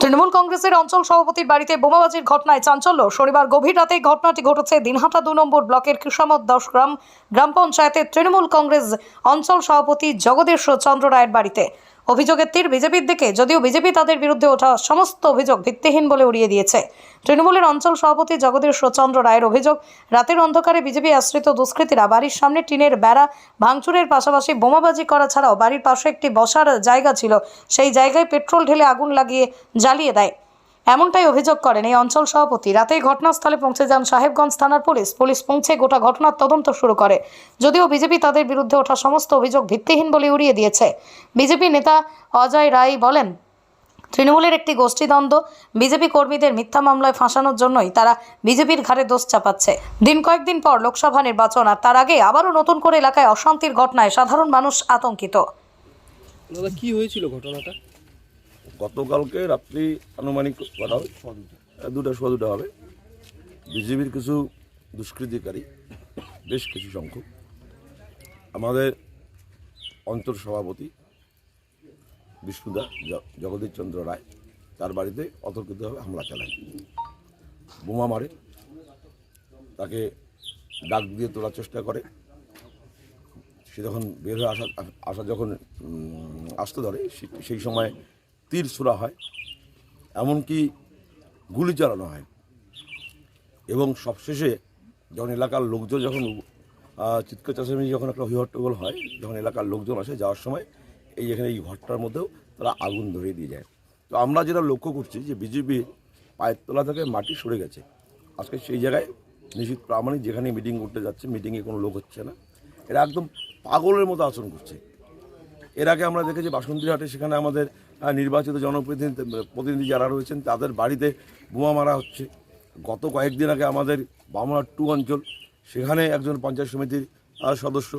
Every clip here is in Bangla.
তৃণমূল কংগ্রেসের অঞ্চল সভাপতির বাড়িতে বোমাবাজির ঘটনায় চাঞ্চল্য। শনিবার গভীর রাতে ঘটনাটি ঘটেছে দিনহাটা দু নম্বর ব্লকের কৃষামত দশ গ্রাম গ্রাম পঞ্চায়েতের তৃণমূল কংগ্রেস অঞ্চল সভাপতি জগদীশ চন্দ্র রায়ের বাড়িতে। অভিযোগের তীর বিজেপির দিকে, যদিও বিজেপি তাদের বিরুদ্ধে ওঠা সমস্ত অভিযোগ ভিত্তিহীন বলে উড়িয়ে দিয়েছে। তৃণমূলের অঞ্চল সভাপতি জগদীশ চন্দ্র রায়ের অভিযোগ, রাতের অন্ধকারে বিজেপি আশ্রিত দুষ্কৃতীরা বাড়ির সামনে টিনের বেড়া ভাঙচুরের পাশাপাশি বোমাবাজি করা ছাড়াও বাড়ির পাশে একটি বসার জায়গা ছিল। সেই জায়গায় পেট্রোল ঢেলে আগুন লাগিয়ে জ্বালিয়ে দেয়। এমনটাই অভিযোগ করেন এই অঞ্চল সভাপতি। রাতেই ঘটনাস্থলে পৌঁছে যান সাহেবগঞ্জ থানার পুলিশ। পুলিশ পৌঁছে গোটা ঘটনার তদন্ত শুরু করে। যদিও বিজেপি তাদের বিরুদ্ধে ওঠা সমস্ত অভিযোগ ভিত্তিহীন বলে উড়িয়ে দিয়েছে। বিজেপি নেতা অজয় রায় বলেন, তৃণমূলের একটি গোষ্ঠীদ্বন্দ্ব, বিজেপি কর্মীদের মিথ্যা মামলায় ফাঁসানোর জন্যই তারা বিজেপির ঘাড়ে দোষ চাপাচ্ছে। দিন কয়েকদিন পর লোকসভা নির্বাচন আর তার আগে আবারও নতুন করে এলাকায় অশান্তির ঘটনায় সাধারণ মানুষ আতঙ্কিত। কি হয়েছিল ঘটনাটা? গতকালকে রাত্রি আনুমানিক করা হবে দুটা, সোয়া দুটা হবে। বিজেপির কিছু দুষ্কৃতিকারী, বেশ কিছু সংখ্যক। আমাদের অন্তর সভাপতি বিষ্ণুদা জগদীশ চন্দ্র রায় তার বাড়িতে অতর্কিতভাবে হামলা চালায়। বোমা মারে। তাকে ডাক দিয়ে তোলার চেষ্টা করে। সে যখন বের হয়ে আসা আসা যখন আসতে ধরে সেই সময় তীর ছোড়া হয়, এমনকি গুলি চালানো হয়। এবং সবশেষে যখন এলাকার লোকজন যখন চিৎকার চাষামি যখন একটা হইহট্টগোল হয়, যখন এলাকার লোকজন আসে যাওয়ার সময়, এই এখানে এই ঘরটার মধ্যেও তারা আগুন ধরিয়ে দিয়ে যায়। তো আমরা যেটা লক্ষ্য করছি যে বিজেপি পায়ের তোলা থেকে মাটি সরে গেছে। আজকে সেই জায়গায় নিশ্চিত প্রামাণিক যেখানে মিটিং করতে যাচ্ছে, মিটিংয়ে কোনো লোক হচ্ছে না। এরা একদম পাগলের মতো আচরণ করছে। এর আগে আমরা দেখেছি বাসন্তীহাটে সেখানে আমাদের নির্বাচিত জনপ্রতিনিধি, প্রতিনিধি যারা রয়েছেন, তাদের বাড়িতে বোমা মারা হচ্ছে। গত কয়েকদিন আগে আমাদের বামনার টু অঞ্চল, সেখানে একজন পঞ্চায়েত সমিতির সদস্য,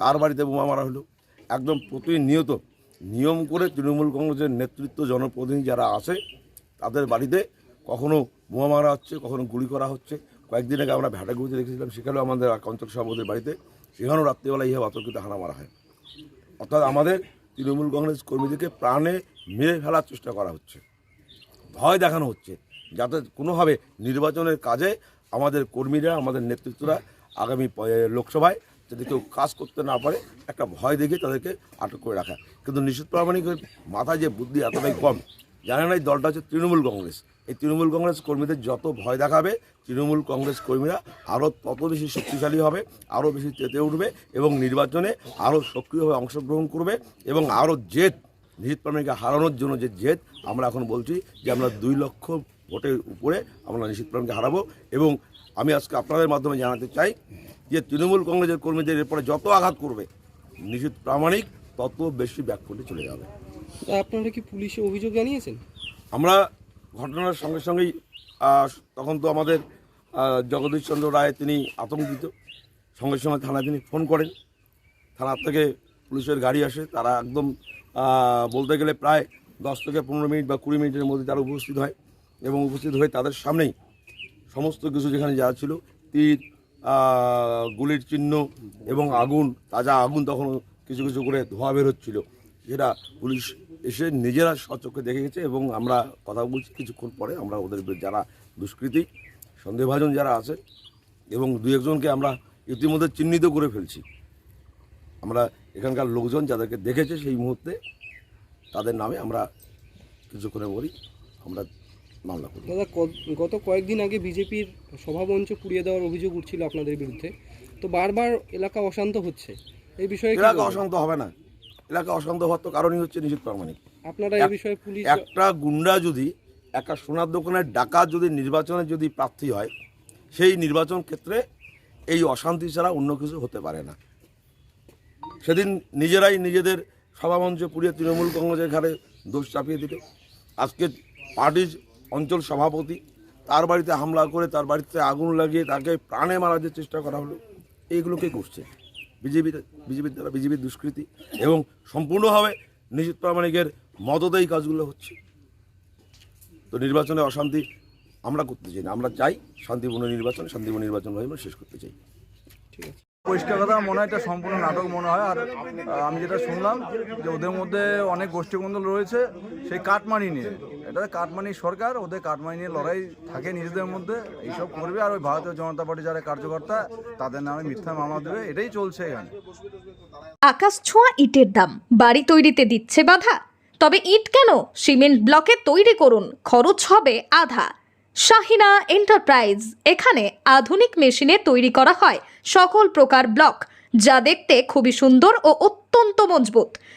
তার বাড়িতে বোমা মারা হলো। একদম প্রতিনিয়ত নিয়ম করে তৃণমূল কংগ্রেসের নেতৃত্ব জনপ্রতিনিধি যারা আছে, তাদের বাড়িতে কখনো বোমা মারা হচ্ছে, কখনো গুলি করা হচ্ছে। কয়েকদিন আগে আমরা ভ্যাটাগুড়িতে দেখেছিলাম, সেখানেও আমাদের অঞ্চল সভাপতির বাড়িতে, সেখানেও রাত্রিবেলা ইহা অতর্কিত হানা মারা হয়। অর্থাৎ আমাদের তৃণমূল কংগ্রেস কর্মীদেরকে প্রাণে মেরে ফেলার চেষ্টা করা হচ্ছে। ভয় দেখানো হচ্ছে যাতে কোনোভাবে নির্বাচনের কাজে আমাদের কর্মীরা, আমাদের নেতৃত্বরা আগামী লোকসভায় যদি কেউ কাজ করতে না পারে, একটা ভয় দেখে তাদেরকে আটক করে রাখা। কিন্তু নিশ্চিত প্রামাণিকের মাথায় যে বুদ্ধি এতটাই কম, জানে না এই দলটা হচ্ছে তৃণমূল কংগ্রেস। এই তৃণমূল কংগ্রেস কর্মীদের যত ভয় দেখাবে তৃণমূল কংগ্রেস কর্মীরা আরও তত বেশি শক্তিশালী হবে আরও বেশি চেতে উঠবে এবং নির্বাচনে আরও সক্রিয়ভাবে অংশগ্রহণ করবে এবং আরও জেদ নিহিত প্রামাণিককে হারানোর জন্য যে জেদ আমরা এখন বলছি যে আমরা দুই লক্ষ ভোটের উপরে আমরা নিশ্চিত প্রাণকে হারাবো এবং আমি আজকে আপনাদের মাধ্যমে জানাতে চাই যে তৃণমূল কংগ্রেসের কর্মীদের এরপরে যত আঘাত করবে নিশ্চিত প্রামাণিক তত বেশি ব্যাকফুটে চলে যাবে। আপনারা কি পুলিশে অভিযোগ জানিয়েছেন? আমরা ঘটনার সঙ্গে সঙ্গেই তখন তো আমাদের আহ, জগদীশ চন্দ্র রায় তিনি আতঙ্কিত। সঙ্গে সঙ্গে থানায় তিনি ফোন করেন। থানার থেকে পুলিশের গাড়ি আসে। তারা একদম বলতে গেলে প্রায় দশ থেকে পনেরো মিনিট বা কুড়ি মিনিটের মধ্যে তারা উপস্থিত হয় এবং উপস্থিত হয়ে তাদের সামনেই সমস্ত কিছু যেখানে যা ছিল তীর গুলির চিহ্ন এবং আগুন তাজা আগুন তখন কিছু কিছু করে ধোঁয়া বের হচ্ছিল। সেটা পুলিশ এসে নিজেরা সচক্ষে দেখে গেছে এবং আমরা কথা বলছি কিছুক্ষণ পরে আমরা ওদের যারা দুষ্কৃতী সন্দেহভাজন যারা আছে এবং দু একজনকে আমরা ইতিমধ্যে চিহ্নিত করে ফেলছি। আমরা এখানকার লোকজন যাদেরকে দেখেছে সেই মুহূর্তে তাদের নামে আমরা কিছুক্ষণে বলি আমরা মামলা করি দাদা ক- গত কয়েকদিন আগে বিজেপির সভামঞ্চ পুড়িয়ে দেওয়ার অভিযোগ উঠছিল আপনাদের বিরুদ্ধে। তো বারবার এলাকা অশান্ত হচ্ছে। এই বিষয়ে এলাকা অশান্ত হবে না। এলাকা অশান্ত হওয়ার তো কারণই হচ্ছে নিশ্চিত প্রামাণিক। আপনারা এই বিষয়ে পুলিশ একটা গুন্ডা যদি একটা সোনার দোকানের ডাকাত যদি নির্বাচনে যদি প্রার্থী হয় সেই নির্বাচন ক্ষেত্রে এই অশান্তি ছাড়া অন্য কিছু হতে পারে না। সেদিন নিজেরাই নিজেদের সভামঞ্চ পুড়িয়ে তৃণমূল কংগ্রেসের ঘাড়ে দোষ চাপিয়ে দিল। আজকে পার্টির অঞ্চল সভাপতি তার বাড়িতে হামলা করে তার বাড়িতে আগুন লাগিয়ে তাকে প্রাণে মারার যে চেষ্টা করা হলো এইগুলো কে করছে? বিজেপির বিজেপির দ্বারা বিজেপির দুষ্কৃতি এবং সম্পূর্ণভাবে নিশ্চিত প্রামাণিকের মদতেই কাজগুলো হচ্ছে। তো নির্বাচনে অশান্তি আমরা করতে চাই না। আমরা চাই শান্তিপূর্ণ নির্বাচন শান্তিপূর্ণ নির্বাচন হয়ে আমরা শেষ করতে চাই। ঠিক আছে। পরিষ্কার কথা, মনে হয় এটা সম্পূর্ণ নাটক মনে হয়। আর আমি যেটা শুনলাম যে ওদের মধ্যে অনেক গোষ্ঠীকন্দল রয়েছে, সেই কাটমানি নিয়ে। এটা কাটমানি সরকার, ওদের কাটমানি নিয়ে লড়াই থাকে নিজেদের মধ্যে, এইসব করবে। আর ওই ভারতীয় জনতা পার্টি যারা কার্যকর্তা, তাদের নামে মিথ্যা মামলা দেবে, এটাই চলছে এখানে। আকাশ ছোঁয়া ইটের দাম, বাড়ি তৈরিতে দিচ্ছে বাধা। তবে ইট কেন? সিমেন্ট ব্লকে তৈরি করুন, খরচ হবে আধা। শাহিনা এন্টারপ্রাইজ, এখানে আধুনিক মেশিনে তৈরি করা হয় সকল প্রকার ব্লক, যা দেখতে খুবই সুন্দর ও অত্যন্ত মজবুত।